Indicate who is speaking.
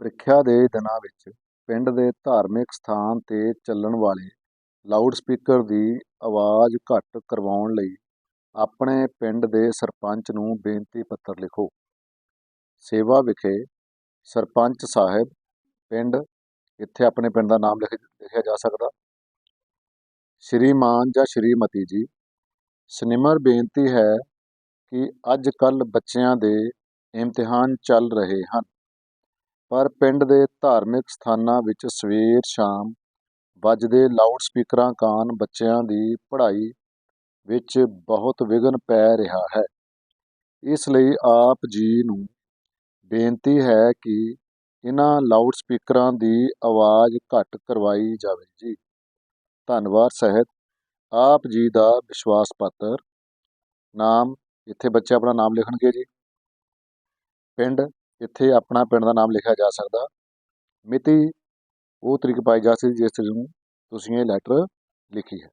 Speaker 1: ਪ੍ਰੀਖਿਆ ਦੇ ਦਿਨਾਂ ਵਿੱਚ ਪਿੰਡ ਦੇ ਧਾਰਮਿਕ ਸਥਾਨ 'ਤੇ ਚੱਲਣ ਵਾਲੇ ਲਾਊਡ ਸਪੀਕਰ ਦੀ ਆਵਾਜ਼ ਘੱਟ ਕਰਵਾਉਣ ਲਈ ਆਪਣੇ ਪਿੰਡ ਦੇ ਸਰਪੰਚ ਨੂੰ ਬੇਨਤੀ ਪੱਤਰ ਲਿਖੋ। ਸੇਵਾ ਵਿਖੇ ਸਰਪੰਚ ਸਾਹਿਬ, ਪਿੰਡ, ਇੱਥੇ ਆਪਣੇ ਪਿੰਡ ਦਾ ਨਾਮ ਲਿਖ, ਲਿਖਿਆ ਜਾ ਸਕਦਾ। ਸ਼੍ਰੀਮਾਨ ਜਾਂ ਸ਼੍ਰੀਮਤੀ ਜੀ, ਸਨਿਮਰ ਬੇਨਤੀ ਹੈ ਕਿ ਅੱਜ ਕੱਲ੍ਹ ਬੱਚਿਆਂ ਦੇ ਇਮਤਿਹਾਨ ਚੱਲ ਰਹੇ ਹਨ। ਪਰ ਪਿੰਡ ਦੇ ਧਾਰਮਿਕ ਸਥਾਨਾਂ ਵਿੱਚ ਸਵੇਰ ਸ਼ਾਮ ਵੱਜਦੇ ਲਾਊਡ ਸਪੀਕਰਾਂ ਕਾਰਨ ਬੱਚਿਆਂ ਦੀ ਪੜ੍ਹਾਈ ਵਿੱਚ ਬਹੁਤ ਵਿਘਨ ਪੈ ਰਿਹਾ ਹੈ। ਇਸ ਲਈ ਆਪ ਜੀ ਨੂੰ ਬੇਨਤੀ ਹੈ ਕਿ ਇਹਨਾਂ ਲਾਊਡ ਸਪੀਕਰਾਂ ਦੀ ਆਵਾਜ਼ ਘੱਟ ਕਰਵਾਈ ਜਾਵੇ ਜੀ। ਧੰਨਵਾਦ ਸਹਿਤ ਆਪ ਜੀ ਦਾ ਵਿਸ਼ਵਾਸ ਪਾਤਰ। ਨਾਮ, ਇੱਥੇ ਬੱਚੇ ਆਪਣਾ ਨਾਮ ਲਿਖਣਗੇ ਜੀ। ਪਿੰਡ ਇੱਥੇ ਆਪਣਾ ਪਿੰਡ ਦਾ ਨਾਮ ਲਿਖਿਆ ਜਾ ਸਕਦਾ। ਮਿਤੀ ਉਹ ਤਰੀਕ ਪਾਈ ਜਾ ਸਕਦੀ ਜਿਸ ਤਰੀਕ ਨੂੰ ਤੁਸੀਂ ਇਹ ਲੈਟਰ ਲਿਖੀ ਹੈ।